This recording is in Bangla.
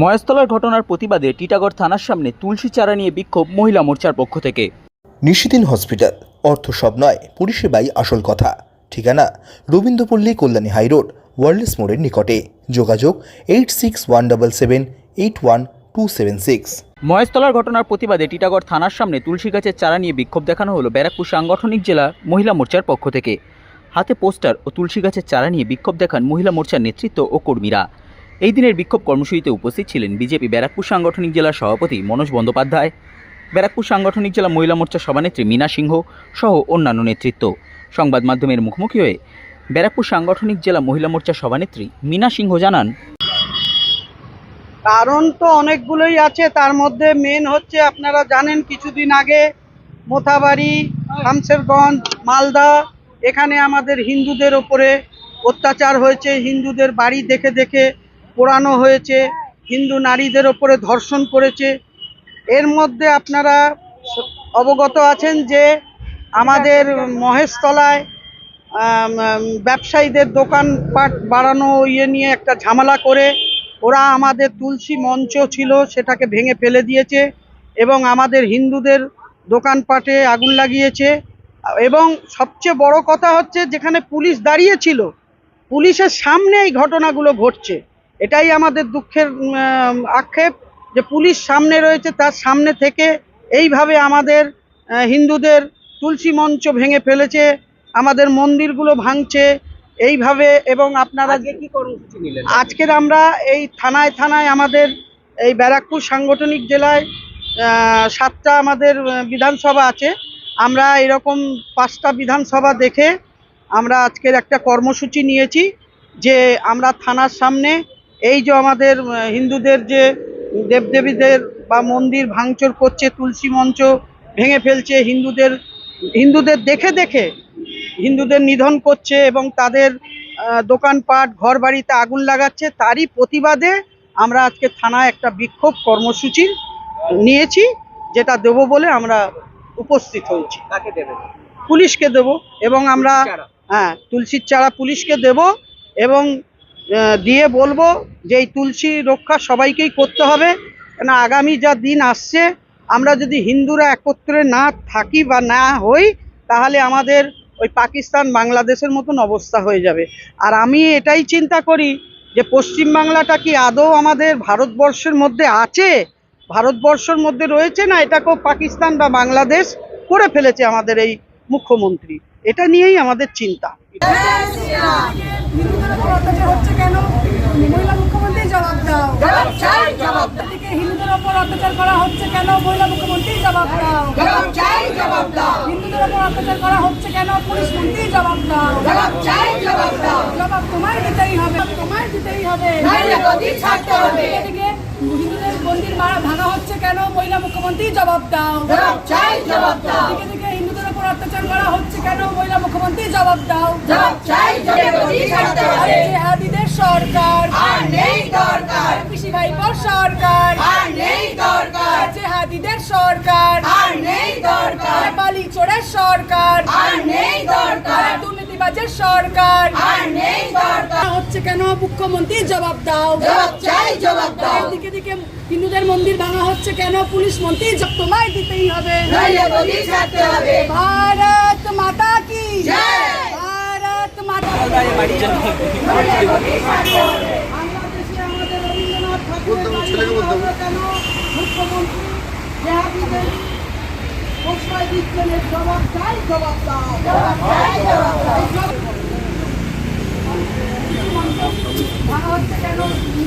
মহেশতলার ঘটনার প্রতিবাদে টিটাগড় থানার সামনে তুলসী চারা নিয়ে বিক্ষোভ মহিলা মোর্চার পক্ষ থেকে। নিশিদিন হসপিটাল অর্থ সব নয় পরিষেবাই আসল কথা। ঠিকানা রবীন্দ্রপল্লী কল্যাণী হাইরোড ওয়ার্ল্ডস মোড়ের নিকটে। যোগাযোগ eight six one double seven eight one two seven six. মহেশতলার ঘটনার প্রতিবাদে টিটাগড় থানার সামনে তুলসী গাছের চারা নিয়ে বিক্ষোভ দেখানো হলো ব্যারাকপুর সাংগঠনিক জেলা মহিলা মোর্চার পক্ষ থেকে। হাতে পোস্টার ও তুলসী গাছের চারা নিয়ে বিক্ষোভ দেখান মহিলা মোর্চার নেতৃত্ব ও কর্মীরা। এই দিনের বিক্ষোভ কর্মসূচিতে উপস্থিত ছিলেন বিজেপি ব্যারাকপুর সাংগঠনিক জেলার সভাপতি মনোজ বন্দ্যোপাধ্যায়, ব্যারাকপুর সাংগঠনিক জেলা মহিলা মোর্চা সভানেত্রী মীনা সিংহ সহ অন্যান্য নেতৃত্ব। সংবাদ মাধ্যমের মুখোমুখি হয়ে ব্যারাকপুর সাংগঠনিক জেলা মহিলা মোর্চা সভানেত্রী মীনা সিংহ জানান, কারণ তো অনেকগুলোই আছে, তার মধ্যে মেন হচ্ছে আপনারা জানেন কিছুদিন আগে মোথাবাড়ি শামসেরগঞ্জ মালদা, এখানে আমাদের হিন্দুদের ওপরে অত্যাচার হয়েছে, হিন্দুদের বাড়ি দেখে দেখে পোড়ানো হয়েছে, হিন্দু নারীদের ওপরে ধর্ষণ করেছে। এর মধ্যে আপনারা অবগত আছেন যে আমাদের মহেশতলায় ব্যবসায়ীদের দোকানপাট বাড়ানো ইয়ে নিয়ে একটা ঝামেলা করে, ওরা আমাদের তুলসী মঞ্চ ছিল, সেটাকে ভেঙে ফেলে দিয়েছে এবং আমাদের হিন্দুদের দোকানপাটে আগুন লাগিয়েছে। এবং সবচেয়ে বড় কথা হচ্ছে, যেখানে পুলিশ দাঁড়িয়েছিল পুলিশের সামনে এই ঘটনাগুলো ঘটছে। এটাই আমাদের দুঃখের আক্ষেপ যে পুলিশ সামনে রয়েছে তার সামনে থেকে এইভাবে আমাদের হিন্দুদের তুলসী মঞ্চ ভেঙে ফেলেছে আমাদের মন্দিরগুলো ভাঙছে এইভাবে এবং আপনারা কি কর্মসূচি নিলেন? আজকের আমরা এই থানায় থানায় আমাদের এই ব্যারাকপুর সাংগঠনিক জেলায় সাতটা আমাদের বিধানসভা আছে। আমরা এরকম পাঁচটা বিধানসভা দেখে আমরা আজকের একটা কর্মসূচি নিয়েছি যে আমরা থানার সামনে এই যে আমাদের হিন্দুদের যে দেবদেবীদের বা মন্দির ভাঙচুর করছে তুলসী মঞ্চ ভেঙে ফেলছে হিন্দুদের হিন্দুদের দেখে দেখে হিন্দুদের নিধন করছে এবং তাদের দোকানপাট ঘর বাড়িতে আগুন লাগাচ্ছে তারই প্রতিবাদে আমরা আজকে থানায় একটা বিক্ষোভ কর্মসূচি নিয়েছি যেটা দেবো বলে আমরা উপস্থিত হয়েছি। পুলিশকে দেব এবং আমরা হ্যাঁ তুলসীর চারা পুলিশকে দেব এবং দিয়ে বলব যে এই তুলসী রক্ষা সবাইকেই করতে হবে। কেন আগামী যা দিন আসছে, আমরা যদি হিন্দুরা একত্রে না থাকি বা না হই, তাহলে আমাদের ওই পাকিস্তান বাংলাদেশের মতন অবস্থা হয়ে যাবে। আর আমি এটাই চিন্তা করি যে পশ্চিমবাংলাটা কি আদৌ আমাদের ভারতবর্ষের মধ্যে আছে? ভারতবর্ষের মধ্যে রয়েছে না এটাকেও পাকিস্তান বা বাংলাদেশ করে ফেলেছে আমাদের এই মুখ্যমন্ত্রী? এটা নিয়েই আমাদের চিন্তা। হিন্দুদের উপর অত্যাচার হচ্ছে কেন? মহিলা মুখ্যমন্ত্রী জবাব দাও। এদিকে হিন্দুদের উপর অত্যাচার করা হচ্ছে কেন? মহিলা মুখ্যমন্ত্রী জবাব দাও। হিন্দুদের উপর অত্যাচার করা হচ্ছে কেন? পুলিশ মন্ত্রী জবাব দাও। জবাব চাই জবাব দাও। জবাব তোমায় দিতেই হবে তোমায় দিতেই হবে। এদিকে হিন্দুদের মন্দির ভাঙা হচ্ছে কেন? মহিলা মুখ্যমন্ত্রী জবাব দাও। জবাব দাও। অত্যাচার করা হচ্ছে কেন? মহিলা মুখ্যমন্ত্রী জবাব দাও। জেহাদিদের সরকার। আর নেই দরকার। কৃষি ভাইপোর সরকার। আর নেই দরকার। জেহাদিদের সরকার। আর নেই দরকার। বালি চোরের সরকার। আর নেই দরকার। দুর্নীতিবাজের সরকার। কেন মুখ্যমন্ত্রী জবাব দাও? জবাব চাই জবাব দাও। দিকে দিকে হিন্দুদের মন্দির ভাঙা হচ্ছে কেন? পুলিশ মন্ত্রী তোমায় দিতেই হবে। ভারত মাতা কি? ভারত মাতা মুখ্যমন্ত্রী জবাব চাই জবাব দাও জবাব চাই জবাব দাও ভাঙা হচ্ছে কেন মুখ্যমন্ত্রী জবাব দাও জবাব চাই জবাব দাও এদিকে হিন্দুদের মন্দির ভাঙা হচ্ছে কেন মুখ্যমন্ত্রী জবাব দাও